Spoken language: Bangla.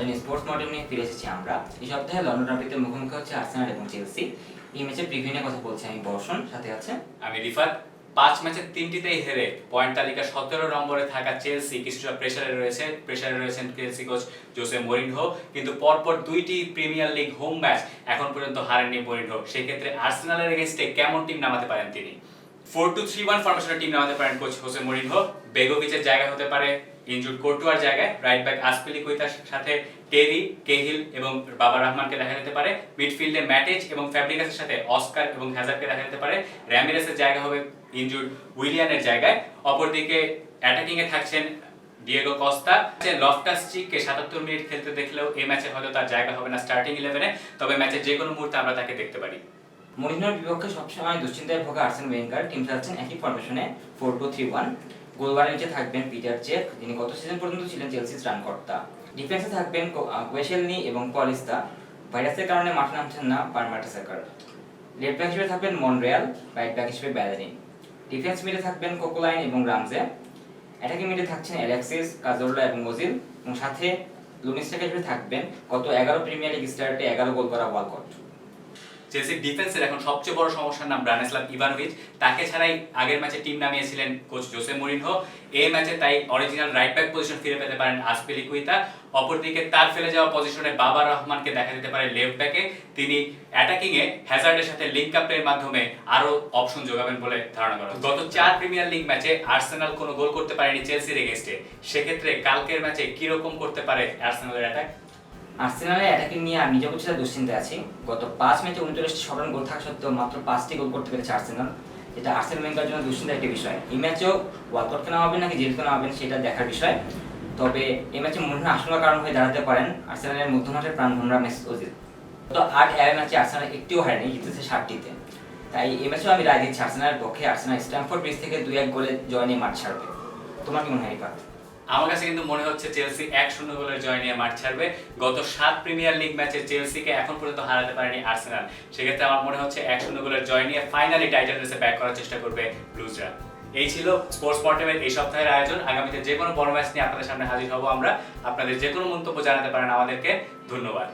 জন্য স্পোর্টস মডেল নিয়ে ফিরে এসেছি আমরা। এই সপ্তাহে লন্ডন ডার্বিতে মুখোমুখি হচ্ছে আর্সেনাল এবং চেলসি এই ম্যাচের প্রিভিউ নিয়ে কথা বলছি আমি বর্ষণ, সাথে আছে আমি রিফাত। পাঁচ ম্যাচের তিনটিতেই হেরে পয়েন্ট তালিকা সতেরো নম্বরে থাকা চেলসি কিছুটা প্রেসারে রয়েছে। প্রেসারে রয়েছেন চেলসি কোচ জোসে মরিনহো কিন্তু পরপর দুইটি প্রিমিয়ার লিগ হোম ম্যাচ এখন পর্যন্ত হারেননি মরিনহো সেই ক্ষেত্রে আর্সেনালের এগেনস্টে কেমন টিম নামাতে পারেন তিনি? ফোর টু থ্রি ওয়ান ফরমেশনের টিম নামাতে পারেন কোচ হোসে মরিনহো বেগোভিচের জায়গা হতে পারে। ইনজুড কোর্টুয়ার জায়গায় রাইট ব্যাক আসপিলিকুইতার সাথে টেরি কেহিল এবং বাবা রহমানকে দেখা যেতে পারে। মিডফিল্ডে ম্যাটেজ এবং ফ্যাব্রিকাসের সাথে অস্কার এবং হ্যাজারকে দেখা যেতে পারে। র্যামিরেসের জায়গা হবে ইনজুড উইলিয়ানের জায়গায়। অপরদিকে অ্যাটাকিং এ থাকছেন ডিয়েগো কস্তা লফটাস চিককে সাতাত্তর মিনিট খেলতে দেখলেও এই ম্যাচে হয়তো তার জায়গা হবে না স্টার্টিং ইলেভেনে তবে ম্যাচের যে কোনো মুহূর্তে আমরা তাকে দেখতে পারি। মরিনহোর বিপক্ষে সবসময় দুশ্চিন্তায় ভোগা আর্সেন ওয়েঙ্গার টিম চাচ্ছেন একই ফরমেশনে ফোর টু থ্রি ওয়ান গোলবারের নিচে থাকবেন পিটার চেক যিনি গত সিজন পর্যন্ত ছিলেন চেলসির রানকর্তা ডিফেন্সে থাকবেন কোয়েশেলনি এবং পলিস্তা। ভাইরাসের কারণে মাঠে নামছেন না পারমার্টেসাকার লেফট ব্যাক হিসেবে থাকবেন মনরিয়াল রাইট ব্যাক হিসেবে ব্যালেরিন ডিফেন্স মিডে থাকবেন কোকোলাইন এবং রামজে। অ্যাটাকিং মিডে থাকছেন অ্যালেক্সিস, কাজোরলা এবং ওজিল। এবং সাথে লুনিস্টাকে হিসেবে থাকবেন গত এগারো প্রিমিয়ার লিগ স্টার্টে এগারো গোল করা ওয়ালকট। চেলসির ডিফেন্সের এখন সবচেয়ে বড় সমস্যার নাম ব্রানিস্লাভ ইভানোভিচ। তাকে ছাড়াই আগের ম্যাচে টিম নামিয়েছিলেন কোচ জোসে মরিনহো। এই ম্যাচে তাই অরিজিনাল রাইট ব্যাক পজিশন ফিরে পেতে পারেন আসপিলিকুইতা। অপরদিকে তার ফেলে যাওয়া পজিশনে বাবা রহমানকে দেখা যেতে পারে লেফট ব্যাকে তিনি অ্যাটাকিং এ হ্যাজার্ডের সাথে লিঙ্ক আপের মাধ্যমে আরও অপশন যোগাবেন বলে ধারণা করা গত চার প্রিমিয়ার লিগ ম্যাচে আর্সেনাল কোনো গোল করতে পারেনি চেলসির এগেইনস্টে সেক্ষেত্রে কালকের ম্যাচে কি রকম করতে পারে আর্সেনালের অ্যাটাক আর্সেনালের অ্যাটাকিং নিয়ে আমি নিজেও কিছুটা দুশ্চিন্তায় আছি। গত পাঁচ ম্যাচে উনচল্লিশটি সমান গোল থাকা সত্ত্বেও মাত্র পাঁচটি গোল করতে পেরেছে আর্সেনাল। যেটা আর্সেন ব্যাংকের জন্য দুশ্চিন্তার একটি বিষয়। এই ম্যাচেও ওয়ালকটকে হবে নাকি জেলকে নামাবেন সেটা দেখার বিষয়। তবে এই ম্যাচে মনে আশঙ্কার কারণ হয়ে দাঁড়াতে পারেন আর্সেনালের মধ্যমাঠের প্রাণভমরা মেসিত ওজিল। তো আট এগারো ম্যাচে আর্সেনাল একটিও হারেনি, জিতেছে ষাটটিতে। তাই এই ম্যাচেও আমি রায় দিচ্ছি আর্সেনালের পক্ষে আর্সেনাল স্ট্যামফোর্ড ব্রিজ থেকে দুই এক গোলে জয় নিয়ে মাঠ ছাড়বে। তোমার কি মনে হয়? আমার কাছে কিন্তু মনে হচ্ছে চেলসি এক শূন্য গোলের জয় নিয়ে মাঠ ছাড়বে। গত সাত প্রিমিয়ার লিগ ম্যাচে চেলসিকে এখন পর্যন্ত হারাতে পারেনি আর্সেনাল সেক্ষেত্রে আমার মনে হচ্ছে এক শূন্য গোলের জয় নিয়ে ফাইনালি টাইটেল রেসে ব্যাক করার চেষ্টা করবে ব্লুজরা এই ছিল স্পোর্টস পর্টেমের এই সপ্তাহের আয়োজন। আগামীতে যে কোনো বড় ম্যাচ নিয়ে আপনাদের সামনে হাজির হব আমরা। আপনাদের যে কোনো মন্তব্য জানাতে পারেন আমাদেরকে। ধন্যবাদ।